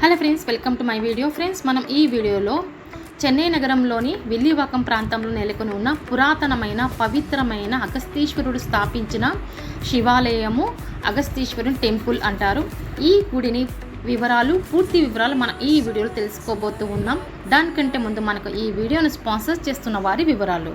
Hello friends welcome to my video. Friends మనం ఈ వీడియోలో చెన్నై నగరంలోని విల్లివాకం ప్రాంతంలో నెలకొని ఉన్న పురాతనమైన పవిత్రమైన అగస్తీశ్వరుడు స్థాపించిన శివాలయము అగస్తీశ్వరుని టెంపుల్ అంటారు. ఈ గుడిని వివరాలు పూర్తి వివరాలు మనం ఈ వీడియోలో తెలుసుకోబోతూ ఉన్నాం. దానికంటే ముందు మనకు ఈ వీడియోను స్పాన్సర్ చేస్తున్న వారి వివరాలు.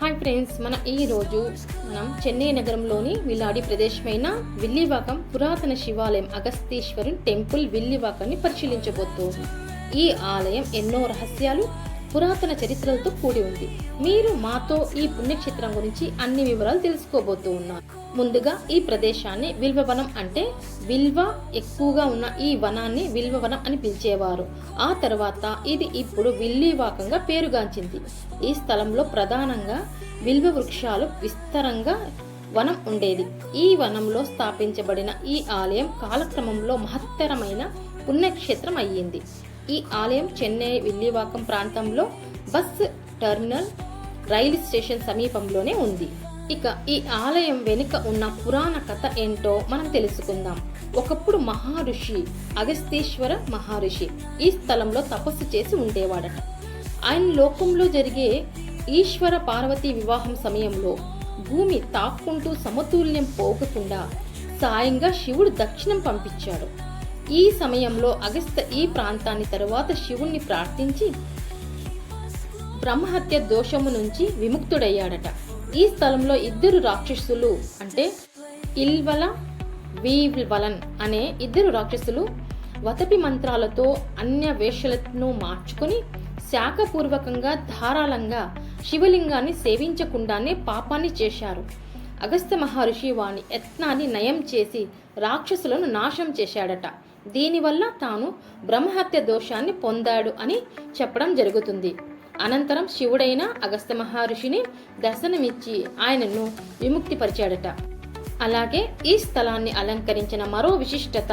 హాయ్ ఫ్రెండ్స్ మన ఈరోజు మనం చెన్నై నగరంలోని విలాడి ప్రదేశమైన విల్లివాకం పురాతన శివాలయం అగస్తీశ్వరుని టెంపుల్ విల్లివాకాన్ని పరిశీలించబోతూ ఈ ఆలయం ఎన్నో రహస్యాలు పురాతన చరిత్రలతో కూడి ఉంది. మీరు మాతో ఈ పుణ్యక్షేత్రం గురించి అన్ని వివరాలు తెలుసుకోబోతూ ఉన్నారు ముందుగా ఈ ప్రదేశాన్ని విల్వవనం అంటే విల్వ ఎక్కువగా ఉన్న ఈ వనాన్ని విల్వవనం అని పిలిచేవారు. ఆ తర్వాత ఇది ఇప్పుడు విల్లివాకంగా పేరుగాంచింది. ఈ స్థలంలో ప్రధానంగా విల్వ వృక్షాలు విస్తరంగా వనం ఉండేది. ఈ వనంలో స్థాపించబడిన ఈ ఆలయం కాలక్రమంలో మహత్తరమైన పుణ్యక్షేత్రం అయ్యింది. ఈ ఆలయం చెన్నై విల్లివాకం ప్రాంతంలో బస్ టెర్మినల్ రైలు స్టేషన్ సమీపంలోనే ఉంది. ఇక ఈ ఆలయం వెనుక ఉన్న పురాణ కథ ఏంటో మనం తెలుసుకుందాం. ఒకప్పుడు మహర్షి అగస్తీశ్వర మహర్షి ఈ స్థలంలో తపస్సు చేసి ఉండేవాడట. ఆయన లోకంలో జరిగే ఈశ్వర పార్వతి వివాహం సమయంలో భూమి తాక్కుంటూ సమతుల్యం పోగకుండా సాయంగా శివుడు దక్షిణం పంపించాడు. ఈ సమయంలో అగస్త్య ఈ ప్రాంతాన్ని తరువాత శివుణ్ణి ప్రార్థించి బ్రహ్మహత్య దోషము నుంచి విముక్తుడయ్యాడట. ఈ స్థలంలో ఇద్దరు రాక్షసులు అంటే ఇల్వల వీవలన్ అనే ఇద్దరు రాక్షసులు వతపి మంత్రాలతో అన్య వేషలను మార్చుకొని శాఖపూర్వకంగా ధారాళంగా శివలింగాన్ని సేవించకుండానే పాపాన్ని చేశారు. అగస్త్య మహర్షి వాని యత్నాన్ని నయం చేసి రాక్షసులను నాశనం చేశాడట. దీనివల్ల తాను బ్రహ్మహత్య దోషాన్ని పొందాడు అని చెప్పడం జరుగుతుంది. అనంతరం శివుడైన అగస్త్య మహర్షిని దర్శనమిచ్చి ఆయనను విముక్తిపరిచాడట. అలాగే ఈ స్థలాన్ని అలంకరించిన మరో విశిష్టత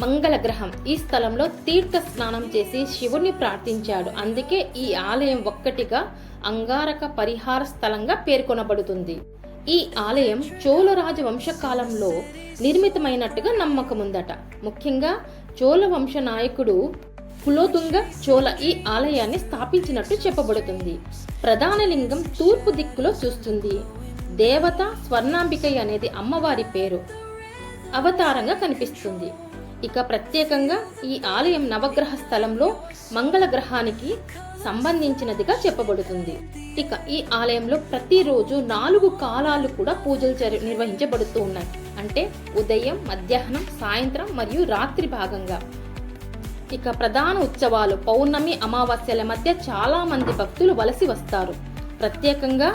మంగళగ్రహం. ఈ స్థలంలో తీర్థ స్నానం చేసి శివుణ్ణి ప్రార్థించాడు. అందుకే ఈ ఆలయం ఒక్కటిగా అంగారక పరిహార స్థలంగా పేర్కొనబడుతుంది. ఈ ఆలయం చోళరాజ వంశకాలంలో నిర్మితమైనట్టుగా నమ్మకముందట. ముఖ్యంగా చోళ వంశ నాయకుడు కులోదుంగ చోళ ఈ ఆలయాన్ని స్థాపించినట్టు చెప్పబడుతుంది. ప్రధాన లింగం తూర్పు దిక్కులో చూస్తుంది. దేవత స్వర్ణాంబికయ్య అనేది అమ్మవారి పేరు. అవతారంగా కనిపిస్తుంది. ఇక ప్రత్యేకంగా ఈ ఆలయం నవగ్రహ స్థలంలో మంగళ గ్రహానికి సంబంధించినదిగా చెప్పబడుతుంది. ఇక ఈ ఆలయంలో ప్రతిరోజు నాలుగు కాలాలు కూడా పూజలు నిర్వహించబడుతూ ఉన్నాయి. అంటే ఉదయం మధ్యాహ్నం సాయంత్రం మరియు రాత్రి భాగంగా. ఇక ప్రధాన ఉత్సవాలు పౌర్ణమి అమావాస్యల మధ్య చాలా మంది భక్తులు వలసి వస్తారు. ప్రత్యేకంగా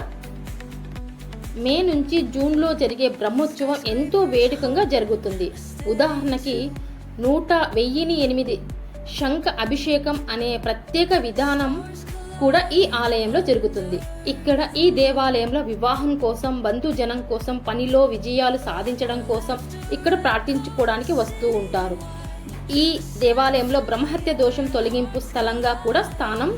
మే నుంచి జూన్లో జరిగే బ్రహ్మోత్సవం ఎంతో వేడుకంగా జరుగుతుంది. ఉదాహరణకి నూట వెయ్యిని ఎనిమిది శంఖ అభిషేకం అనే ప్రత్యేక విధానం కూడా ఈ ఆలయంలో జరుగుతుంది. ఇక్కడ ఈ దేవాలయంలో వివాహం కోసం బంధుజనం కోసం పనిలో విజయాలు సాధించడం కోసం ఇక్కడ ప్రార్థించుకోవడానికి వస్తూ ఉంటారు. ఈ దేవాలయంలో బ్రహ్మహత్య దోషం తొలగింపు స్థలంగా కూడా స్థానం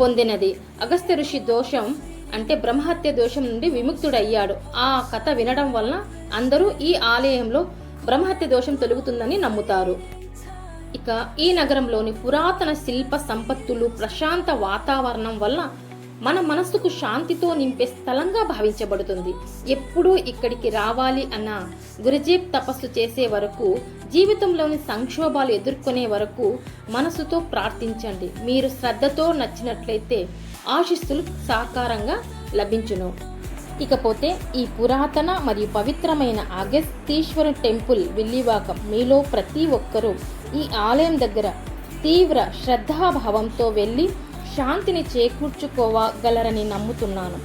పొందినది. అగస్త్య ఋషి దోషం అంటే బ్రహ్మహత్య దోషం నుండి విముక్తుడయ్యాడు. ఆ కథ వినడం వలన అందరూ ఈ ఆలయంలో బ్రహ్మహత్య దోషం తొలుగుతుందని నమ్ముతారు. ఇక ఈ నగరంలోని పురాతన శిల్ప సంపత్తులు ప్రశాంత వాతావరణం వల్ల మన మనస్సుకు శాంతితో నింపే స్థలంగా భావించబడుతుంది. ఎప్పుడూ ఇక్కడికి రావాలి అన్న గురుజీప్ తపస్సు చేసే వరకు జీవితంలోని సంక్షోభాలు ఎదుర్కొనే వరకు మనసుతో ప్రార్థించండి. మీరు శ్రద్ధతో నచ్చినట్లయితే ఆశిస్సులు సాకారంగా లభించును. ఇకపోతే ఈ పురాతన మరియు పవిత్రమైన అగస్తీశ్వర టెంపుల్ విల్లివాకం మీలో ప్రతి ఒక్కరూ ఈ ఆలయం దగ్గర తీవ్ర శ్రద్ధాభావంతో వెళ్ళి శాంతిని చేకూర్చుకోవగలరని నమ్ముతున్నాను.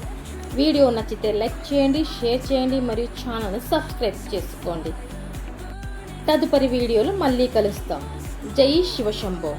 వీడియో నచ్చితే లైక్ చేయండి షేర్ చేయండి మరియు ఛానల్ని సబ్స్క్రైబ్ చేసుకోండి. తదుపరి వీడియోలో మళ్ళీ కలుస్తాం. జై శివశంభో